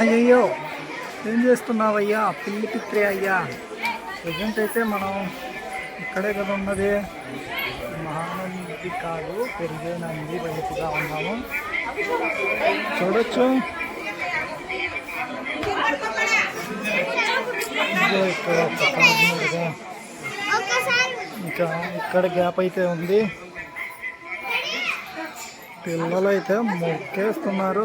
అయ్యయ్యో ఏం చేస్తున్నావయ్యా? పిల్లి పిత్రే అయ్యా. ప్రజెంట్ అయితే మనం ఇక్కడే కదా ఉన్నది. మహానంది కాదు పెరిగే నంది వైపుగా ఉన్నాము. చూడొచ్చు. ఇక్కడ ఇంకా ఇక్కడ గ్యాప్ అయితే ఉంది. పిల్లలు అయితే మొక్కేస్తున్నారు.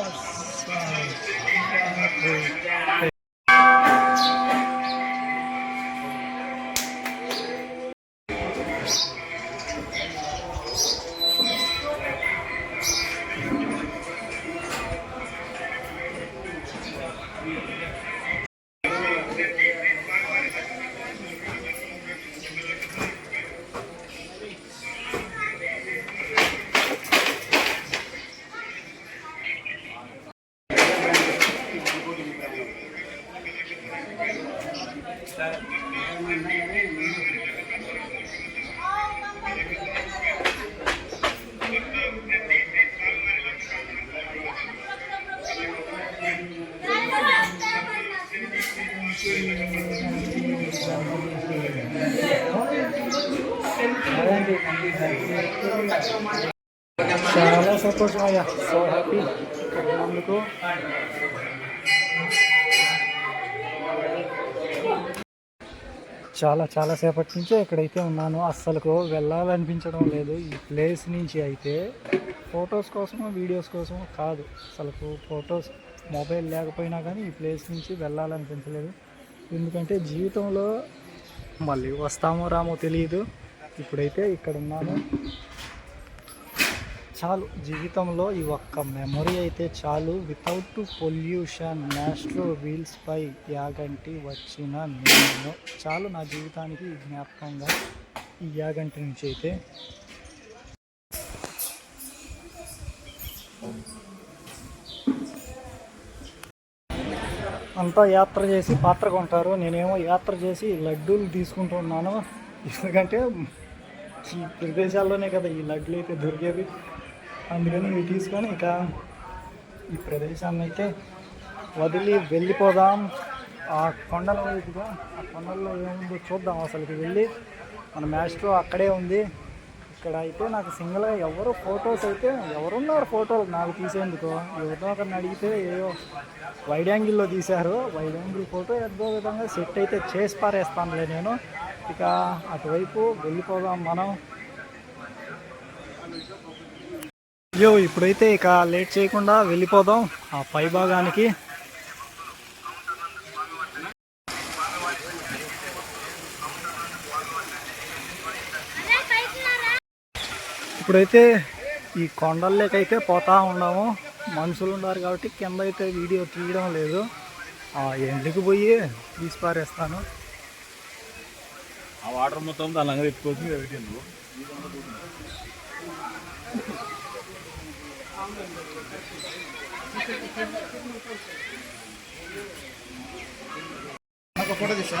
చాలా సంతోషం అయ్యా సో హ్యాపీ ఉన్నందుకు చాలా చాలా సేపటి నుంచే ఇక్కడైతే ఉన్నాను. అస్సలకు వెళ్ళాలనిపించడం లేదు. ఈ ప్లేస్ నుంచి అయితే ఫొటోస్ కోసమో వీడియోస్ కోసమో కాదు. అసలుకు ఫొటోస్ మొబైల్ లేకపోయినా కానీ ఈ ప్లేస్ నుంచి వెళ్ళాలనిపించలేదు. ఎందుకంటే జీవితంలో మళ్ళీ వస్తామో రామో తెలియదు ఇప్పుడైతే ఇక్కడ ఉన్నాను. చాలు జీవితంలో ఈ ఒక్క మెమొరీ అయితే చాలు. వితౌట్ పొల్యూషన్ న్యాస్ట్రో వీల్స్ పై యాగంటి వచ్చిన నేను. చాలు నా జీవితానికి జ్ఞాపకంగా ఈ యాగంటి నుంచి అయితే. అంతా యాత్ర చేసి పాత్ర కొంటారు. నేనేమో యాత్ర చేసి లడ్డూలు తీసుకుంటున్నాను ఎందుకంటే ఈ ప్రదేశాల్లోనే కదా ఈ లడ్డూలు అయితే దొరికేది అందుకని ఇవి తీసుకొని ఇక ఈ ప్రదేశాన్ని అయితే వదిలి వెళ్ళిపోదాం. ఆ కొండల వైపుగా ఆ కొండల్లో ఏముందో చూద్దాం అసలుకి వెళ్ళి. మన మ్యాస్ట్రో అక్కడే ఉంది. ఇక్కడ అయితే నాకు సింగిల్గా ఎవరు ఫొటోస్ అయితే ఎవరున్నారు ఫోటోలు నాకు తీసేందుకు? ఎవరితో ఒకరిని అడిగితే ఏదో వైడ్ యాంగిల్లో తీశారు. వైడ్ యాంగిల్ ఫోటో ఏదో విధంగా సెట్ అయితే చేసి పారేస్తానులే నేను. ఇక అటువైపు వెళ్ళిపోదాం మనం. యో ఇప్పుడైతే ఇక లేట్ చేయకుండా వెళ్ళిపోదాం ఆ పై భాగానికి. ఇప్పుడైతే ఈ కొండల్లోకైతే పోతా ఉన్నాము. మనుషులు ఉన్నారు కాబట్టి కింద అయితే వీడియో తీయడం లేదు. ఆ ఎండ్కి పోయి తీసి పారేస్తాను ఆ వాటర్ మొత్తం దాని లంగ ఒక ఫోటో తీసా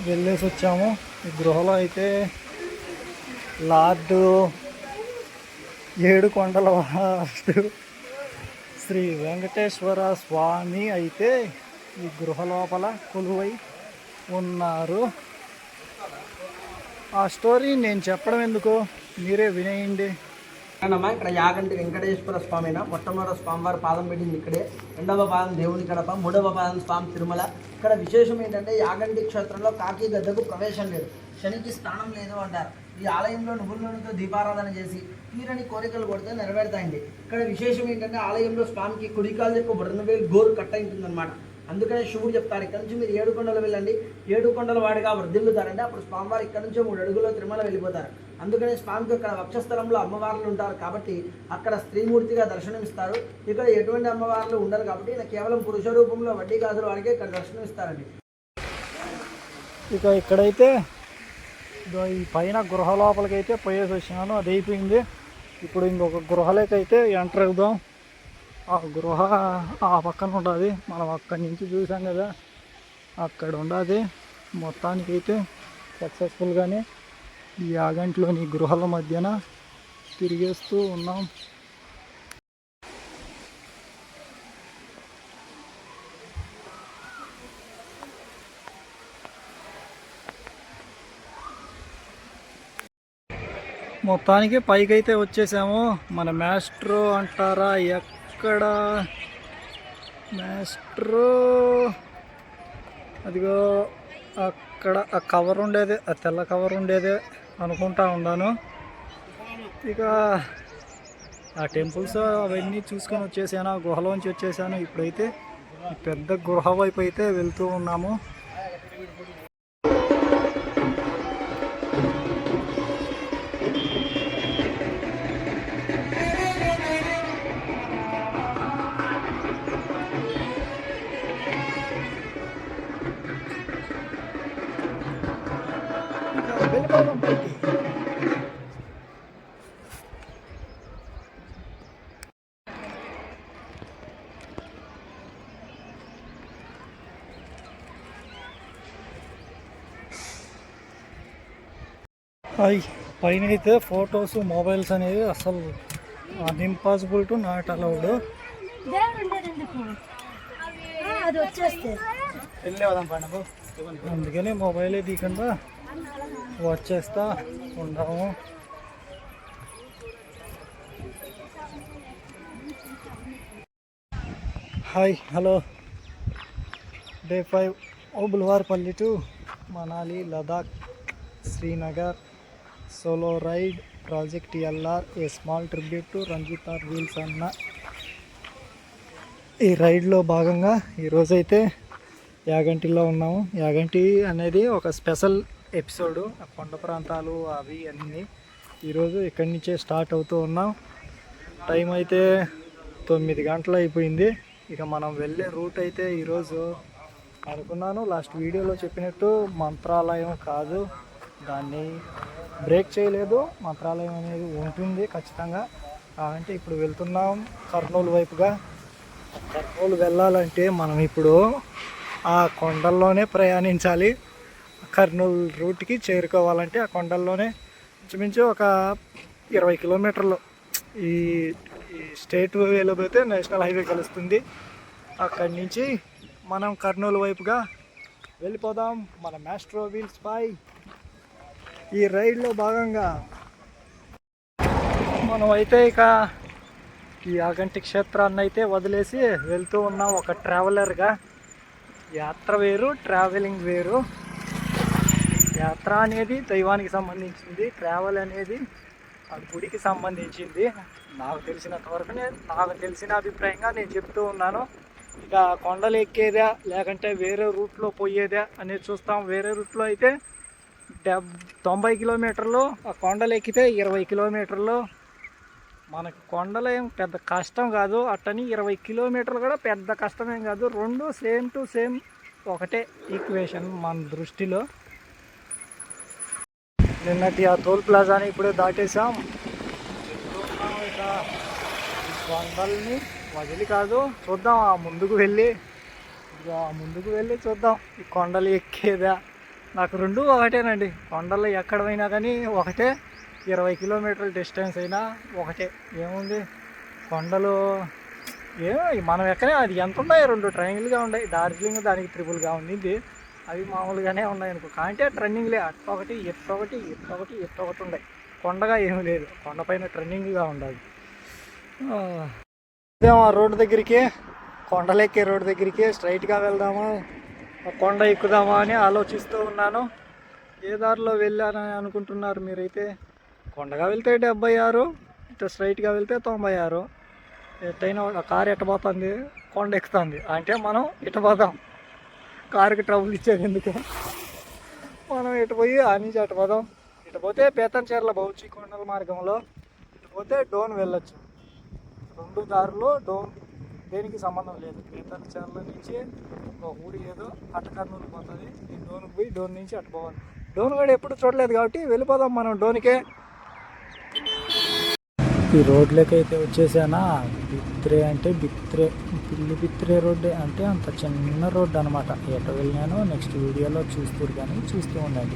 వెళ్ళేసి వచ్చాము. ఈ గృహలో అయితే లార్డు ఏడు కొండల వాడు శ్రీ వెంకటేశ్వర స్వామి అయితే ఈ గృహ లోపల కొలువై ఉన్నారు. ఆ స్టోరీ నేను చెప్పడం ఎందుకు? మీరే వినేయండి. అన్నమ్మా ఇక్కడ యాగంటి వెంకటేశ్వర స్వామిన? మొట్టమొదటి స్వామివారి పాదం పెట్టింది ఇక్కడే. రెండవ పాదం దేవుని కడప మూడవ పాదం స్వామి తిరుమల. ఇక్కడ విశేషం ఏంటంటే యాగంటి క్షేత్రంలో కాకి గద్దకు ప్రవేశం లేదు. శనికి స్థానం లేదు అంటారు. ఈ ఆలయంలో నువ్వుల నూనెతో దీపారాధన చేసి తీరని కోరికలు కొడితే నెరవేరుతాయండి. ఇక్కడ విశేషం ఏంటంటే ఆలయంలో స్వామికి కుడికాలు యొక్క బృందవేలు గోరు కట్ట ఉంటుందన్నమాట అందుకనే శివుడు చెప్తారు ఇక్కడ నుంచి మీరు ఏడు కొండలు వెళ్ళండి. ఏడు కొండల వాడిగా వర్ధిల్లుతారంటే అప్పుడు స్వామివారు ఇక్కడ నుంచి మూడు అడుగుల్లో తిరుమల వెళ్ళిపోతారు. అందుకనే స్వామికి అక్కడ వక్షస్థలంలో అమ్మవార్లు ఉంటారు కాబట్టి అక్కడ స్త్రీమూర్తిగా దర్శనమిస్తారు. ఇక్కడ ఎటువంటి అమ్మవార్లు ఉండరు కాబట్టి ఇలా కేవలం పురుష రూపంలో వడ్డీ గాజుల వారికి ఇక్కడ దర్శనమిస్తారండి. ఇక ఇక్కడైతే ఈ పైన గృహ లోపలికైతే పోయేసి వచ్చినాను. అది అయిపోయింది. ఇప్పుడు ఇంకొక గృహలోకైతే ఎంటర్ అవుదాం. ఆ గృహ ఆ పక్కన ఉండదు. మనం అక్కడి నుంచి చూసాం కదా. అక్కడ ఉండదు. మొత్తానికి అయితే సక్సెస్ఫుల్గానే ఈ యాగంట్లోని గృహాల మధ్యన తిరిగేస్తూ ఉన్నాం. మొత్తానికి పైకైతే వచ్చేసాము. మన మ్యాస్ట్రో అంటారా? ఎక్కడ? మ్యాస్ట్రో అదిగో అక్కడ ఆ కవర్ ఉండేది ఆ తెల్ల కవర్ ఉండేదే. అనుకుంటా ఉన్నాను. ఇక ఆ టెంపుల్స్ అవన్నీ చూసుకొని వచ్చేసాను ఆ గుహలోంచి వచ్చేసాను. ఇప్పుడైతే పెద్ద గృహ వైపు అయితే వెళ్తూ ఉన్నాము. హాయ్ పైన అయితే ఫొటోస్ మొబైల్స్ అనేవి అసలు అన్ఇంపాసిబుల్ టు నాట్ అలౌడ్ అందుకని మొబైలే తీయకుండా వచ్చేస్తా ఉండము hi hello. Day five Obulvaripalli to Manali Ladakh Srinagar. Solo ride project L R a small tribute to Ranjith R wheels అన్న. ఈ రైడ్లో భాగంగా ఈరోజైతే యాగంటిలో ఉన్నాము. యాగంటి అనేది ఒక స్పెషల్ ఎపిసోడ్. ఆ కొండ ప్రాంతాలు అవి అన్నీ ఈరోజు ఇక్కడి నుంచే స్టార్ట్ అవుతూ ఉన్నాం. టైం అయితే తొమ్మిది గంటలు అయిపోయింది. ఇక మనం వెళ్ళే రూట్ అయితే ఈరోజు అనుకున్నాను. లాస్ట్ వీడియోలో చెప్పినట్టు మంత్రాలయం కాదు. దాన్ని బ్రేక్ చేయలేదు. మంత్రాలయం అనేది ఉంటుంది ఖచ్చితంగా. అంటే ఇప్పుడు వెళ్తున్నాం కర్నూలు వైపుగా. కర్నూలు వెళ్ళాలంటే మనం ఇప్పుడు ఆ కొండల్లోనే ప్రయాణించాలి. కర్నూలు రూట్కి చేరుకోవాలంటే ఆ కొండల్లోనే ఇంచుమించు ఒక ఇరవై కిలోమీటర్లు ఈ స్టేట్ వేలో పోతే నేషనల్ హైవే కలుస్తుంది. అక్కడి నుంచి మనం కర్నూలు వైపుగా వెళ్ళిపోదాం. మన మ్యాస్ట్రో వీల్స్ పై ఈ రైడ్లో భాగంగా మనం అయితే ఇక ఈ ఆగంటి క్షేత్రాన్ని అయితే వదిలేసి వెళ్తూ ఉన్నాం. ఒక ట్రావెలర్గా. యాత్ర వేరు ట్రావెలింగ్ వేరు. యాత్ర అనేది దైవానికి సంబంధించింది ట్రావెల్ అనేది ఆ గుడికి సంబంధించింది. నాకు తెలిసినంత వరకు నేను నాకు తెలిసిన అభిప్రాయంగా నేను చెప్తూ ఉన్నాను. ఇక కొండలు ఎక్కేదా లేకంటే వేరే రూట్లో పోయేదా అనేది చూస్తాం. వేరే రూట్లో అయితే డెబ్ తొంభై కిలోమీటర్లు ఆ కొండలు ఎక్కితే ఇరవై కిలోమీటర్లు. మనకు కొండలు ఏం పెద్ద కష్టం కాదు అట్టని ఇరవై కిలోమీటర్లు కూడా పెద్ద కష్టమేం కాదు. రెండు సేమ్ టు సేమ్ ఒకటే ఈక్వేషన్ మన దృష్టిలో. నిన్నటి ఆ టోల్ ప్లాజాని ఇప్పుడే దాటేసాం కొండల్ని వదిలి కాదు చూద్దాం ఆ ముందుకు వెళ్ళి. ఆ ముందుకు వెళ్ళి చూద్దాం ఈ కొండలు ఎక్కేదా నాకు రెండు ఒకటేనండి. కొండలు ఎక్కడ పోయినా కానీ ఒకటే. ఇరవై కిలోమీటర్ల డిస్టెన్స్ అయినా ఒకటే. ఏముంది? కొండలు ఏమో మనం ఎక్కడే అది ఎంత ఉన్నాయి? రెండు ట్రైన్లుగా ఉన్నాయి. డార్జిలింగ్ దానికి ట్రిపుల్గా ఉండింది. అవి మామూలుగానే ఉన్నాయి అనుకో. అంటే ట్రన్నింగ్లే. అటు ఒకటి ఇట్టొకటి ఇట్టొకటి ఇటు ఒకటి ఉన్నాయి. కొండగా ఏమీ లేదు. కొండపైన ట్రన్నింగ్గా ఉండాలి. ఆ, రోడ్డు దగ్గరికి. కొండలెక్కే రోడ్డు దగ్గరికి. స్ట్రైట్గా వెళ్దామా. కొండ ఎక్కుదామా అని ఆలోచిస్తూ ఉన్నాను. ఏ దారిలో వెళ్ళానని అనుకుంటున్నారు మీరైతే? కొండగా వెళ్తే డెబ్బై ఆరు ఇటు స్ట్రైట్గా వెళ్తే తొంభై ఆరు. ఎట్టయినా కారు ఎట్టబోతుంది? కొండ ఎక్కుతుంది. అంటే మనం ఇటు కారుకి ట్రబుల్ ఇచ్చేది ఎందుకు? మనం ఇటు పోయి ఆ నుంచి అటుపోదాం. పోదాం ఇటు పోతే బౌచి కొండల మార్గంలో ఇటుపోతే డోన్ వెళ్ళొచ్చు. రెండు దారులు డోన్ దేనికి సంబంధం లేదు. పేతంచెర్ల నుంచి ఒక ఊడి ఏదో అట్ట కర్నూలు పోతుంది ఈ డోన్కి పోయి డోన్ నుంచి అటు పోవాలి. డోన్ కూడా ఎప్పుడు చూడలేదు కాబట్టి వెళ్ళిపోదాం మనం డోన్కే. ఈ రోడ్లోకి అయితే వచ్చేసానా? బిత్రే అంటే బిత్రే పిల్లి బిత్రే రోడ్డే అంటే అంత చిన్న రోడ్డు అనమాట ఎటు వెళ్ళినానో నెక్స్ట్ వీడియోలో చూస్తారు కానీ చూస్తూ ఉండండి.